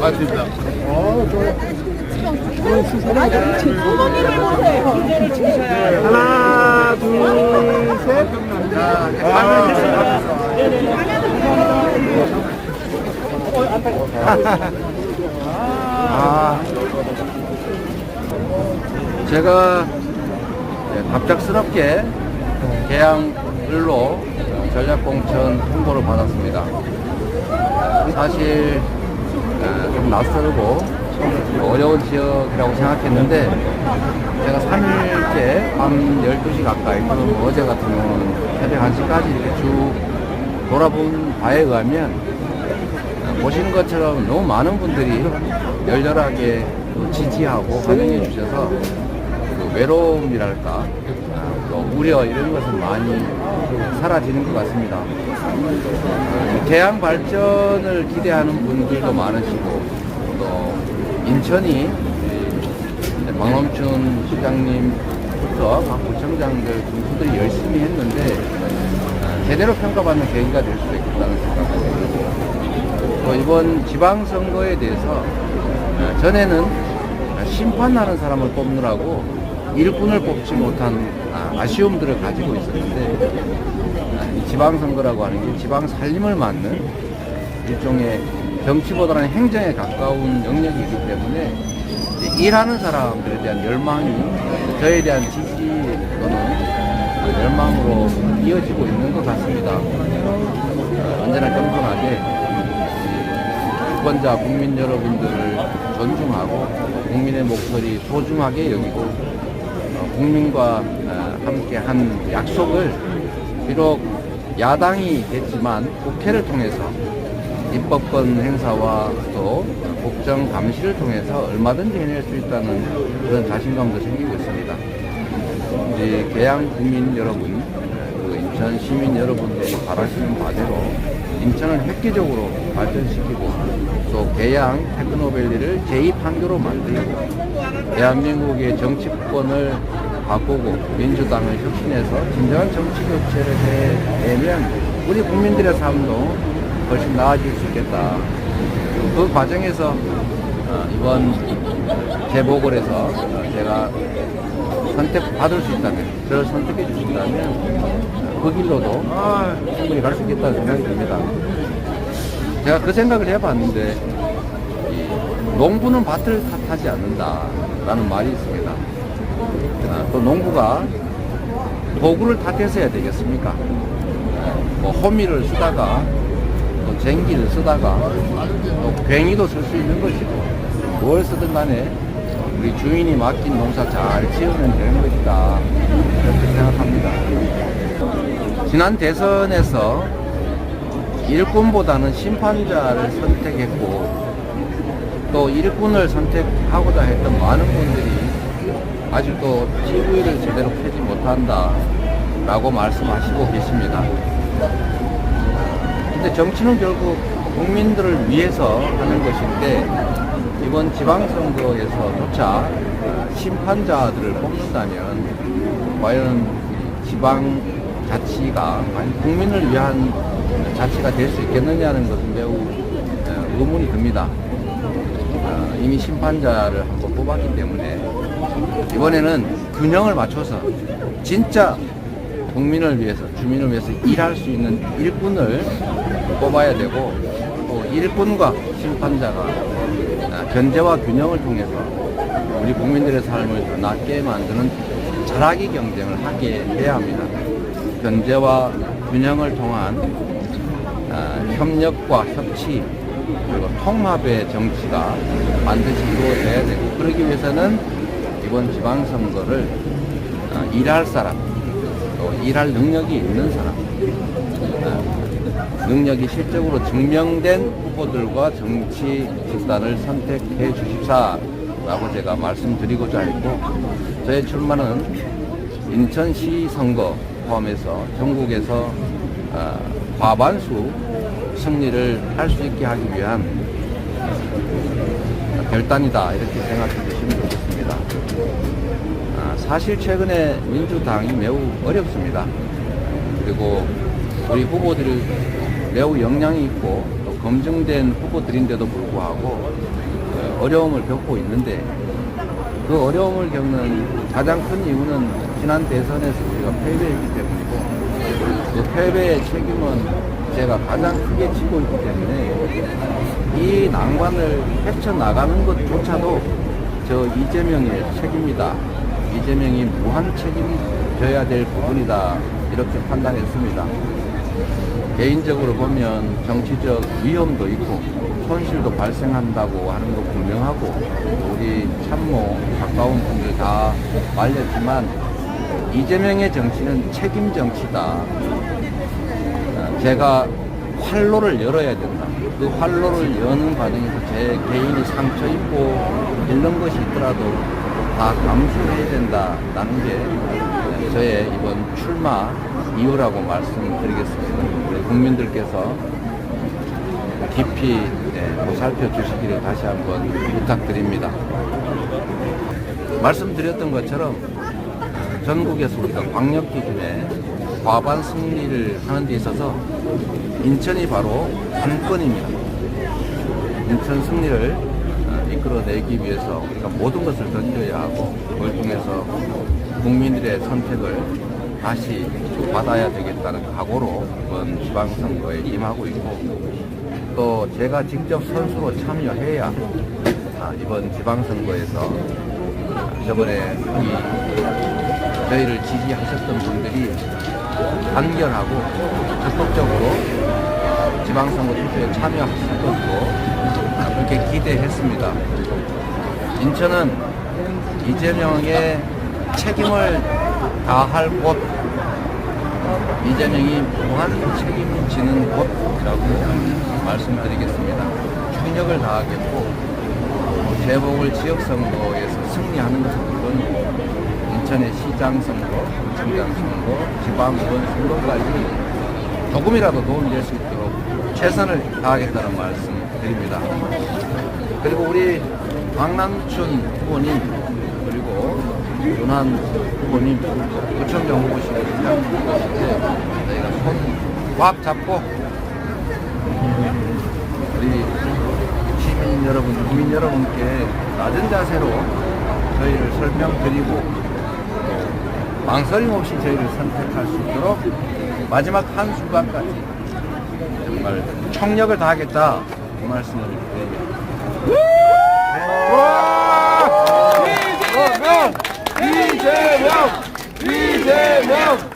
맞습니다. 하나, 둘, 셋. 아, 제가 예, 갑작스럽게 개항을로 전략공천 통보를 받았습니다. 사실 예, 좀 낯설고 어려운 지역이라고 생각했는데 제가 3일째 밤 12시 가까이 그럼 어제 같은 경우는 새벽 1시까지 이렇게 쭉 돌아본 바에 의하면 보시는 것처럼 너무 많은 분들이 열렬하게 또 지지하고 환영해 주셔서 그 외로움이랄까 아, 또 우려 이런 것은 많이 사라지는 것 같습니다. 어, 개항 발전을 기대하는 분들도 많으시고 또 인천이 이 박nom춘 시장님부터 각 구청장들 군수들이 열심히 했는데 아, 제대로 평가받는 계기가 될 수도 있겠다는 생각이 들고 또 이번 지방선거에 대해서 어, 전에는 심판하는 사람을 뽑느라고 일꾼을 뽑지 못한 아, 아쉬움들을 가지고 있었는데 아, 이 지방선거라고 하는 게 지방 살림을 맡는 일종의 정치보다는 행정에 가까운 영역이기 때문에 일하는 사람들에 대한 열망이 저에 대한 지지 또는 그 열망으로 이어지고 있는 것 같습니다. 어, 언제나 겸손하게 유권자 국민 여러분들을 존중하고 국민의 목소리 소중하게 여기고 어, 국민과 어, 함께 한 약속을 비록 야당이 됐지만 국회를 통해서 입법권 행사와 또 국정 감시를 통해서 얼마든지 해낼 수 있다는 그런 자신감도 생기고 있습니다. 이제 개양 국민 여러분, 그 인천 시민 여러분들이 바라시는 바대로 인천을 획기적으로 발전시키고 또 개양 테크노밸리를 제2판교로 만들고 대한민국의 정치권을 바꾸고 민주당을 혁신해서 진정한 정치 교체를 해내면 우리 국민들의 삶도 훨씬 나아질 수 있겠다. 그 과정에서 어, 이번 재보궐에서 제가 선택받을 수 있다면, 저를 선택해 주신다면 어, 그 길로도 아, 충분히 갈 수 있겠다는 생각이 듭니다. 제가 그 생각을 해봤는데 이 농부는 밭을 탓하지 않는다라는 말이 있습니다. 아, 또 농부가 도구를 탓해서 해야 되겠습니까? 뭐 호미를 쓰다가 또 쟁기를 쓰다가 또 괭이도 쓸 수 있는 것이고 뭘 쓰든 간에 우리 주인이 맡긴 농사 잘 지으면 되는 것이다 이렇게 생각합니다. 지난 대선에서 일꾼보다는 심판자를 선택했고 또 일꾼을 선택하고자 했던 많은 분들이 아직도 TV를 제대로 켜지 못한다 라고 말씀하시고 계십니다. 근데 정치는 결국 국민들을 위해서 하는 것인데 이번 지방선거에서조차 심판자들을 뽑는다면 과연 지방 자치가 국민을 위한 자치가 될 수 있겠느냐는 것은 매우 어, 의문이 듭니다. 어, 이미 심판자를 한번 뽑았기 때문에 이번에는 균형을 맞춰서 진짜 국민을 위해서 주민을 위해서 일할 수 있는 일꾼을 뽑아야 되고 또 일꾼과 심판자가 아, 견제와 균형을 통해서 우리 국민들의 삶을 더 낫게 만드는 잘하기 경쟁을 하게 해야 합니다. 견제와 균형을 통한 아, 협력과 협치 그리고 통합의 정치가 반드시 이루어져야 되고 그러기 위해서는 이번 지방선거를 아, 일할 사람 또 일할 능력이 있는 사람 아, 능력이 실적으로 증명된 후보들과 정치 집단을 선택해 주십사라고 제가 말씀드리고자 했고 저의 출마는 인천시 선거 포함해서 전국에서 아, 과반수 승리를 할 수 있게 하기 위한 결단이다 이렇게 생각해 주시면 좋겠습니다. 아, 사실 최근에 민주당이 매우 어렵습니다. 그리고 우리 후보들이 매우 역량이 있고 또 검증된 후보들인데도 불구하고 어, 어려움을 겪고 있는데 그 어려움을 겪는 가장 큰 이유는 지난 대선에서 우리가 패배했기 때문이고 그 패배의 책임은 제가 가장 크게 지고 있기 때문에 이 난관을 헤쳐나가는 것조차도 저 이재명의 책임이다. 이재명이 무한 책임져야 될 부분이다. 이렇게 판단했습니다. 개인적으로 보면 정치적 위험도 있고 손실도 발생한다고 하는 거 분명하고 우리 참모 가까운 분들 다 말렸지만 이재명의 정치는 책임 정치다. 어, 제가 활로를 열어야 된다. 그 활로를 여는 과정에서 제 개인이 상처 입고 잃는 것이 있더라도 다 감수해야 된다라는 게 저의 이번 출마 이유라고 말씀드리겠습니다. 국민들께서 깊이 네, 보살펴 주시기를 다시 한번 부탁드립니다. 말씀드렸던 것처럼 전국에서 우리가 광역 기준에 과반 승리를 하는 데 있어서 인천이 바로 관건입니다. 인천 승리를 어, 이끌어내기 위해서 우리가 모든 것을 던져야 하고 그걸 통해서 국민들의 선택을 다시 받아야 되겠다는 각오로 이번 지방선거에 임하고 있고 또 제가 직접 선수로 참여해야 아, 이번 지방선거에서 저번에 이 저희를 지지하셨던 분들이 단결하고 적극적으로 지방선거 투표에 참여하실 것으로 그렇게 기대했습니다. 인천은 이재명의 책임을 다할 곳, 이재명이 무한 책임지는 곳이라고 말씀드리겠습니다. 총력을 다하겠고 재보궐 지역선거에서 승리하는 것은 물론 인천의 시장 선거, 구청장 선거, 지방의원 선거까지 조금이라도 도움이 될 수 있도록 최선을 다하겠다는 말씀 드립니다. 그리고 우리 박남춘 후보님 그리고 윤한 후보님 구청장 후보시거든요. 저희가 손꽉 잡고 우리 시민 여러분, 국민 여러분께 낮은 자세로 저희를 설명드리고 망설임 없이 저희를 선택할 수 있도록 마지막 한 순간까지 정말 총력을 다하겠다 그 말씀을 드립니다. 이재명! 이재명!